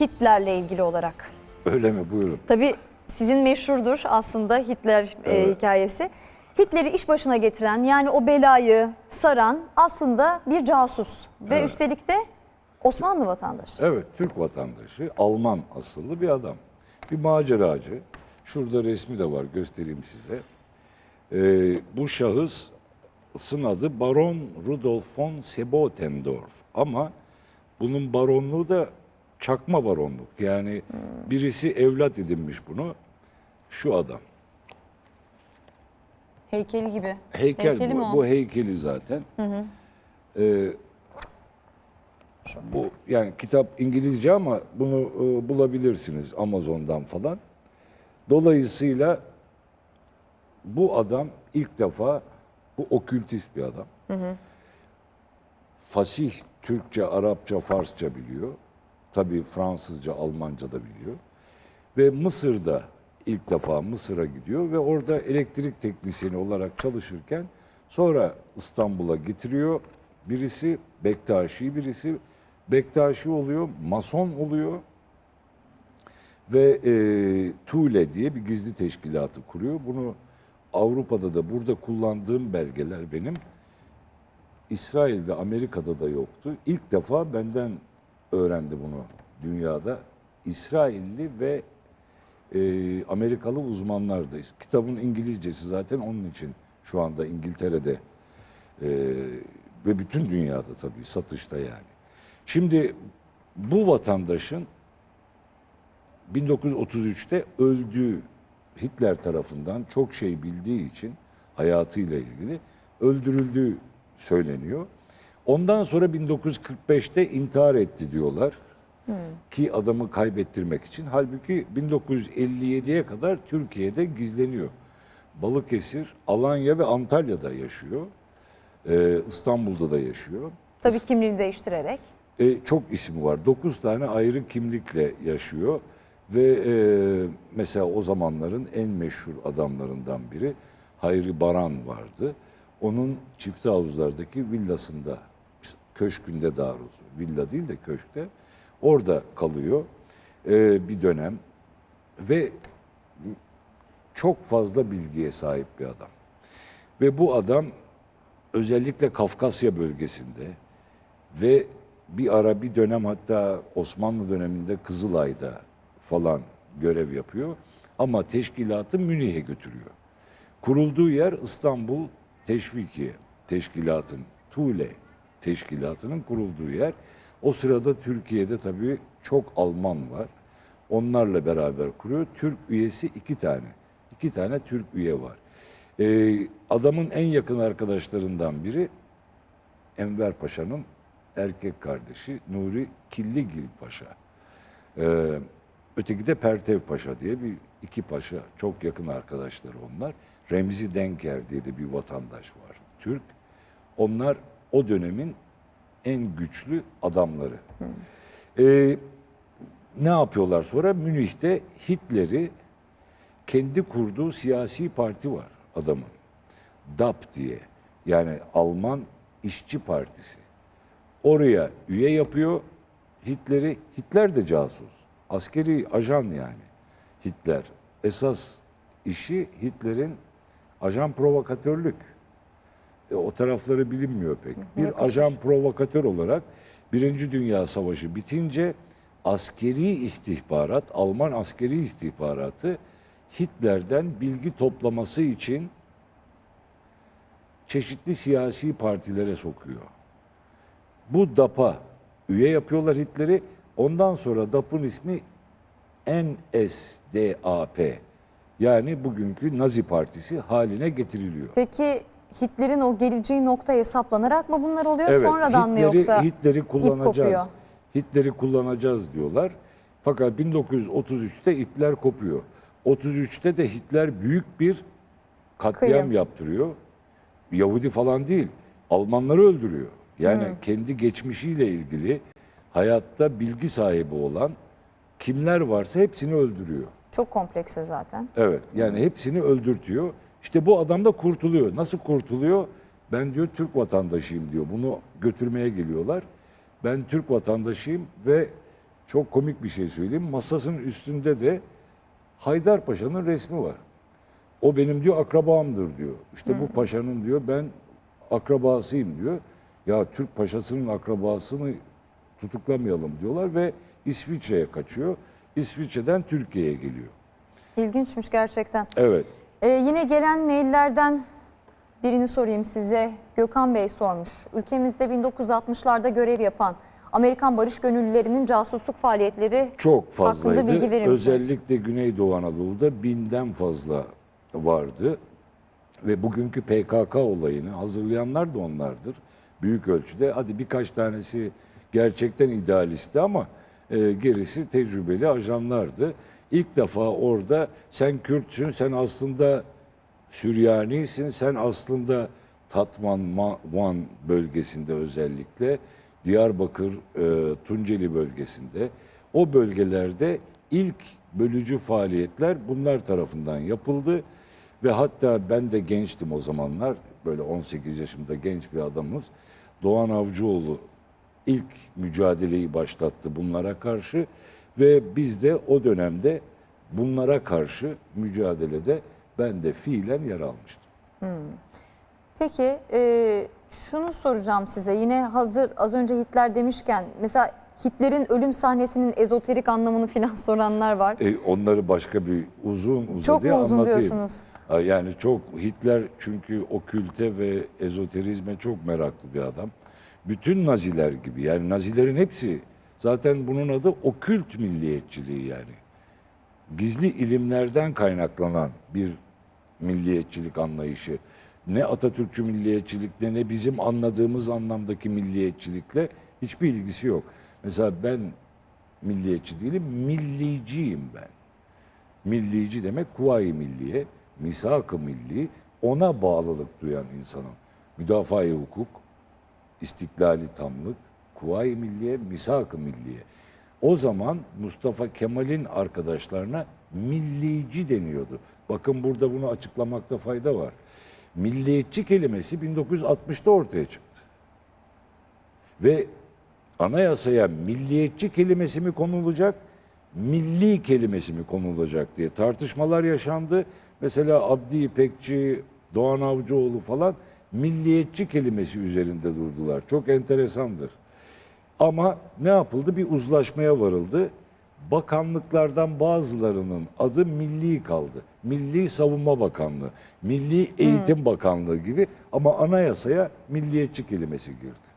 Hitler'le ilgili olarak. Öyle mi? Buyurun. Tabii sizin meşhurdur aslında Hitler e, Evet. hikayesi. Hitler'i iş başına getiren yani o belayı saran aslında bir casus ve Evet. üstelik de Osmanlı vatandaşı. Evet, Türk vatandaşı, Alman asıllı bir adam. Bir maceracı. Şurada resmi de var, göstereyim size. Ee, bu şahısın adı Baron Rudolf von Sebotendorf. Ama bunun baronluğu da çakma baronluk. Yani birisi evlat edinmiş bunu. Şu adam. Heykeli gibi. Heykel Heykeli mi bu. o? Bu heykeli zaten. Ee, bu yani kitap İngilizce ama bunu e, bulabilirsiniz Amazon'dan falan. Dolayısıyla bu adam ilk defa bu okültist bir adam. Fasih Türkçe, Arapça, Farsça biliyor. Tabii Fransızca, Almanca da biliyor. Ve Mısır'da ilk defa Mısır'a gidiyor ve orada elektrik teknisyeni olarak çalışırken sonra İstanbul'a getiriyor. Birisi Bektaşi, birisi Bektaşi oluyor, Mason oluyor ve e, Tule diye bir gizli teşkilatı kuruyor. Bunu Avrupa'da da burada kullandığım belgeler benim İsrail ve Amerika'da da yoktu. İlk defa benden öğrendi bunu dünyada. İsrailli ve e, Amerikalı uzmanlar da. Kitabın İngilizcesi zaten onun için şu anda İngiltere'de e, ve bütün dünyada tabii satışta yani. Şimdi bu vatandaşın 1933'te öldüğü Hitler tarafından çok şey bildiği için hayatıyla ilgili öldürüldüğü söyleniyor. Ondan sonra 1945'te intihar etti diyorlar. Ki adamı kaybettirmek için. Halbuki 1957'ye kadar Türkiye'de gizleniyor. Balıkesir, Alanya ve Antalya'da yaşıyor. Ee, İstanbul'da da yaşıyor. Tabii kimliğini değiştirerek. E, çok ismi var. 9 tane ayrı kimlikle yaşıyor. Ve e, mesela o zamanların en meşhur adamlarından biri Hayri Baran vardı. Onun çift havuzlardaki villasında, köşkünde daha doğrusu, villa değil de köşkte. Orada kalıyor e, bir dönem. Ve çok fazla bilgiye sahip bir adam. Ve bu adam özellikle Kafkasya bölgesinde ve bir ara bir dönem hatta Osmanlı döneminde Kızılay'da falan görev yapıyor. Ama teşkilatı Münih'e götürüyor. Kurulduğu yer İstanbul Teşvikiye Teşkilatın, Tule Teşkilatı'nın kurulduğu yer. O sırada Türkiye'de tabii çok Alman var. Onlarla beraber kuruyor. Türk üyesi iki tane. İki tane Türk üye var. Ee, adamın en yakın arkadaşlarından biri Enver Paşa'nın erkek kardeşi Nuri Killigil Paşa. Ee, öteki de Pertev Paşa diye bir iki paşa çok yakın arkadaşları onlar. Remzi Denker diye de bir vatandaş var. Türk. Onlar o dönemin en güçlü adamları. Ee, ne yapıyorlar sonra? Münih'te Hitler'i kendi kurduğu siyasi parti var adamın. DAP diye. Yani Alman İşçi Partisi. Oraya üye yapıyor Hitler'i. Hitler de casus. Askeri ajan yani Hitler. Esas işi Hitler'in ajan provokatörlük. E, o tarafları bilinmiyor pek. Bir ajan provokatör olarak Birinci Dünya Savaşı bitince askeri istihbarat, Alman askeri istihbaratı Hitler'den bilgi toplaması için çeşitli siyasi partilere sokuyor. Bu DAP'a üye yapıyorlar Hitler'i. Ondan sonra DAP'ın ismi NSDAP yani bugünkü Nazi Partisi haline getiriliyor. Peki Hitler'in o geleceği nokta hesaplanarak mı bunlar oluyor sonradan mı Hitler'i- yoksa Hitler'i kullanacağız. Hitler'i kullanacağız diyorlar. Fakat 1933'te ipler kopuyor. 33'te de Hitler büyük bir katliam Kıyım. yaptırıyor. Yahudi falan değil. Almanları öldürüyor. Yani kendi geçmişiyle ilgili hayatta bilgi sahibi olan kimler varsa hepsini öldürüyor. Çok komplekse zaten. Evet yani hepsini öldürtüyor. İşte bu adam da kurtuluyor. Nasıl kurtuluyor? Ben diyor Türk vatandaşıyım diyor. Bunu götürmeye geliyorlar. Ben Türk vatandaşıyım ve çok komik bir şey söyleyeyim. Masasının üstünde de Haydarpaşa'nın resmi var. O benim diyor akrabamdır diyor. İşte bu paşanın diyor ben akrabasıyım diyor. Ya Türk paşasının akrabasını tutuklamayalım diyorlar ve İsviçre'ye kaçıyor. İsviçre'den Türkiye'ye geliyor. İlginçmiş gerçekten. Evet. Ee, yine gelen maillerden birini sorayım size. Gökhan Bey sormuş. Ülkemizde 1960'larda görev yapan Amerikan barış gönüllülerinin casusluk faaliyetleri Çok hakkında bilgi verir misiniz? Özellikle Güneydoğu Anadolu'da binden fazla vardı. Ve bugünkü PKK olayını hazırlayanlar da onlardır. Büyük ölçüde. Hadi birkaç tanesi gerçekten idealistti ama e, gerisi tecrübeli ajanlardı. İlk defa orada sen Kürtsün, sen aslında Süryanisin, sen aslında Tatman, Ma- Van bölgesinde özellikle Diyarbakır, e, Tunceli bölgesinde. O bölgelerde ilk bölücü faaliyetler bunlar tarafından yapıldı. Ve hatta ben de gençtim o zamanlar böyle 18 yaşımda genç bir adamız. Doğan Avcıoğlu ilk mücadeleyi başlattı bunlara karşı ve biz de o dönemde bunlara karşı mücadelede ben de fiilen yer almıştım. Peki e, şunu soracağım size. Yine hazır az önce Hitler demişken mesela Hitler'in ölüm sahnesinin ezoterik anlamını filan soranlar var. E, onları başka bir uzun uzadıya Çok mu uzun anlatayım. diyorsunuz? Yani çok Hitler çünkü okülte ve ezoterizme çok meraklı bir adam. Bütün Naziler gibi yani Nazilerin hepsi zaten bunun adı okült milliyetçiliği yani. Gizli ilimlerden kaynaklanan bir milliyetçilik anlayışı. Ne Atatürkçü milliyetçilikle ne bizim anladığımız anlamdaki milliyetçilikle hiçbir ilgisi yok. Mesela ben milliyetçi değilim, milliciyim ben. Millici demek kuvayi milliye, misak-ı milli, ona bağlılık duyan insanın. Müdafaa-i hukuk, istiklali tamlık, kuvayi milliye, misak-ı milliye. O zaman Mustafa Kemal'in arkadaşlarına millici deniyordu. Bakın burada bunu açıklamakta fayda var. Milliyetçi kelimesi 1960'ta ortaya çıktı. Ve anayasaya milliyetçi kelimesi mi konulacak, milli kelimesi mi konulacak diye tartışmalar yaşandı. Mesela Abdi İpekçi, Doğan Avcıoğlu falan milliyetçi kelimesi üzerinde durdular. Çok enteresandır. Ama ne yapıldı? Bir uzlaşmaya varıldı. Bakanlıklardan bazılarının adı milli kaldı. Milli Savunma Bakanlığı, Milli Eğitim Bakanlığı gibi ama anayasaya milliyetçi kelimesi girdi.